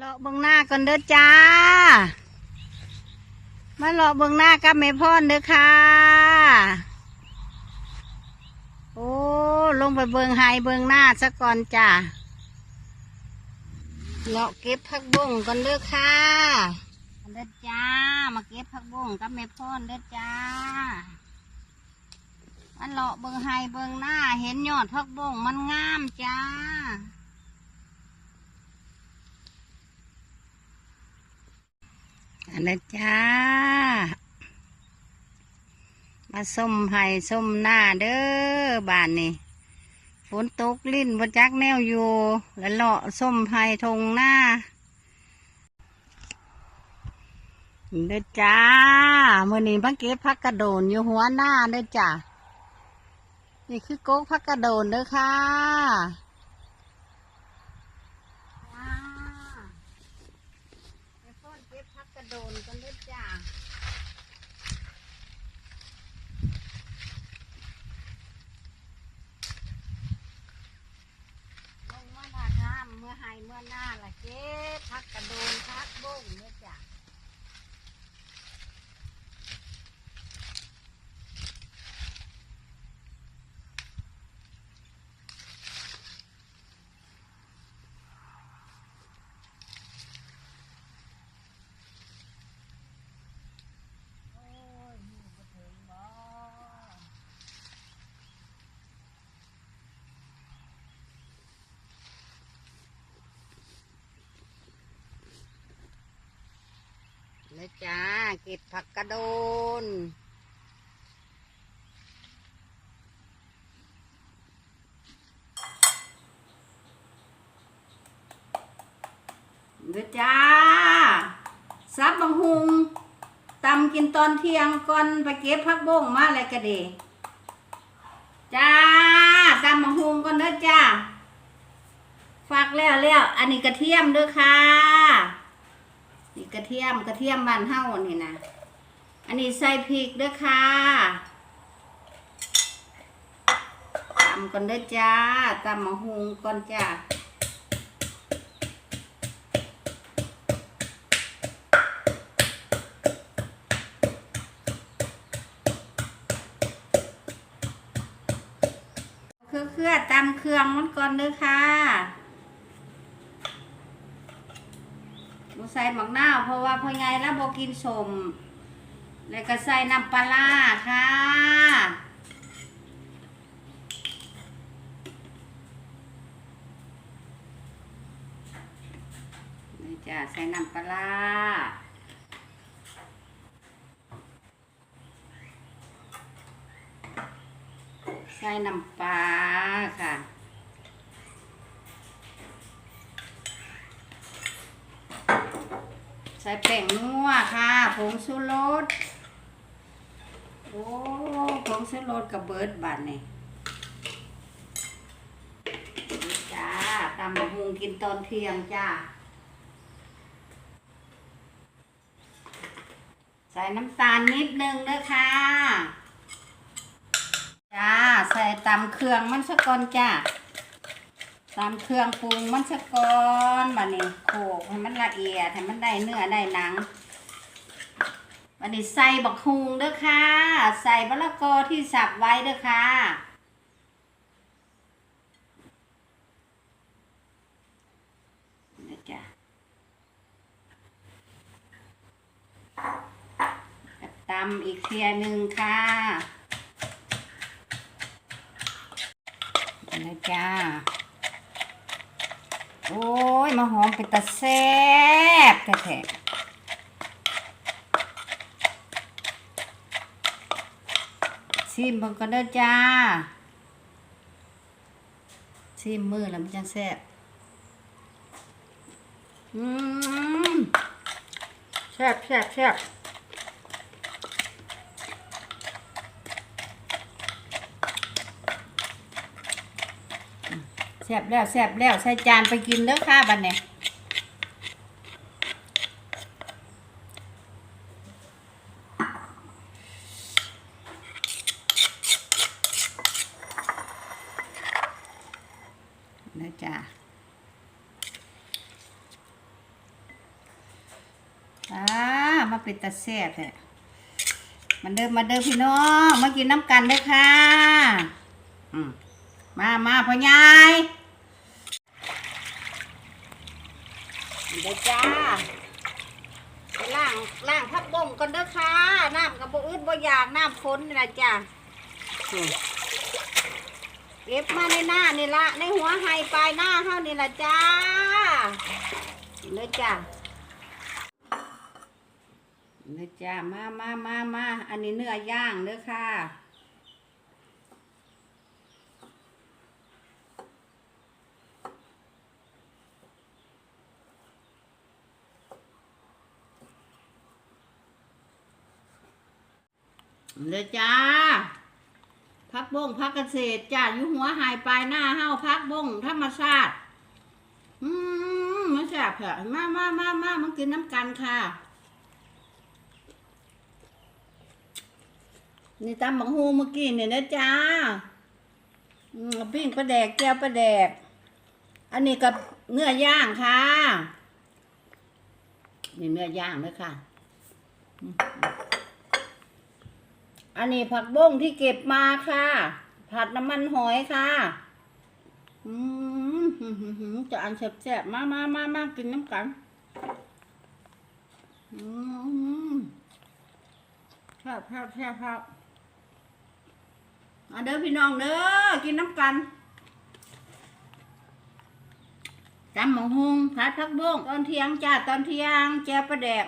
เลาะเบื้องหน้ากันเด้อจ้า มาเลาะเบื้องหน้ากับแม่พ่อนเด้อค่ะ โอ้ ลงไปเบื้องไฮเบื้องหน้าซะก่อนจ้าเลาะเก็บผักบุ้งกันเด้อค่ะเด้อจ้า มาเก็บผักบุ้งกับแม่พ่อนเด้อจ้ามันเลาะเบิ่งไฮเบิ่งหน้า เห็นยอดพักบงมันงามจ้า อันนั้นจ้า มาส้มไห่ส้มหน้าเด้อบ้านนี่ฝนตกลิ้นบจักแนวอยู่ แล้วเลาะส้มไห่ทงหน้าเด้อจ้ามื่อนี้พักเก็บพักกระโดนอยู่หัวหน้าเด้อจ้านี่คือโก๊กพักกระโดนเด้อค่ะว้าไปฟ้อนเกระโดนกันเด้อจ้าลงมาลาท่ามเมื่อไฮเมื่อหน้าละเจ๊พักกระโดนพักบุ้งเด้อจ้า โอ้ยอยู่บ่ถึงบ่เลยจ้า เก็บผักกระโดน เด้อจ้า ซับบังหุงตำกินตอนเที่ยงก่อนไปเก็บผักบ้งมาอะไรก็ดีจ้าตำมะฮุงก่อนเด้อจ้าฝากแล้วแล้ว อันนี้กระเทียมเด้อค่ะ นี่กระเทียมกระเทียมบ้านเฮานี่นะอันนี้ใส่พริกเด้อค่ะตำก่อนเด้อจ้าตำมะฮุงก่อนจ้าเครื่องเครื่องตำเครื่องมันก่อนเด้อค่ะ บ่ใส่หมักนาวเพราะว่าพ่อใหญ่แล้วบ่กินสมแล้วก็ใส่น้ำปลาค่ะ นี่จ้ะใส่น้ำปลาใส่น้ำปลาค่ะ ส่แป้งนัวค่ะผงชูรสโอ้ผงชูรสกับเบิร์ดบานนี่นี่จ้าตำบักหุงกินตอนเที่ยงจ้า ใส่น้ำตาลนิดนึงเด้อค่ะ จ้า ใส่ตำเครื่องมันสะก่อนจ้า ตำเครื่องปรุงมันสะก่อนบัดนี้โขกให้มันละเอียดให้มันได้เนื้อได้หนังบัดนี้ใส่บักฮุงเด้อค่ะ ใส่มะละกอที่สับไว้เด้อค่ะนี่จ้ะตำอีกเทียหนึ่งค่ะนะจ้า โอ้ยมาหอมเป็นตาแซ่บแท้ๆชิมเบิ่งกันเด้อจ้าชิมมือแล้วมันจะแซ่บอืมแซ่บแซ่บแซ่บ แซ่บแล้วแซ่บแล้วใส่จานไปกินเด้อค่ะบัดเนี่ยนะจ้าอ่ามาเป็นตาแซ่บแท้มันเดิมมาเดิมพี่น้อง มากินน้ำกันเด้อค่ะ อืม มามาพ่อยายเด้อจ้าไปล่างล่างพักบ่งก่อนเด้อค่ะ น้ำกับบ่อึดบ่อยากน้ำฝนนี่ละจ้าเก็บมาในหน้านี่ละในหัวไฮปลายหน้าเฮานี่ละจ้าเด้อจ้าเนื้อจ้ามามามามาอันนี้เนื้อย่างเนื้อค่ะ เนื้อจ้าพักบ้งพักเกษตรจ้าอยู่หัวหายปลายหน้าเฮาพักบ้งธรรมชาติอืมมาแซ่บเถอะมามามามามากินน้ำกันค่ะ นี่ตำบังฮูเมื่อกี้เนี่ยนะจ้าอืมปิ้งปลาแดกแก้วปลาแดก อันนี้กับเนื้อย่างค่ะนี่เนื้อย่างเลยค่ะ อันนี้ผักบ้งที่เก็บมาค่ะ ผัดน้ำมันหอยค่ะอืมจะอันแซ่บๆมามามามากินน้ำกันอืมแซ่บแซ่บแซ่บครับมาเด้อพี่น้องเด้อกินน้ำกันจำหมองฮุงผัดผักบุ้งตอนเที่ยงจ้าตอนเที่ยงแจวปลาแดก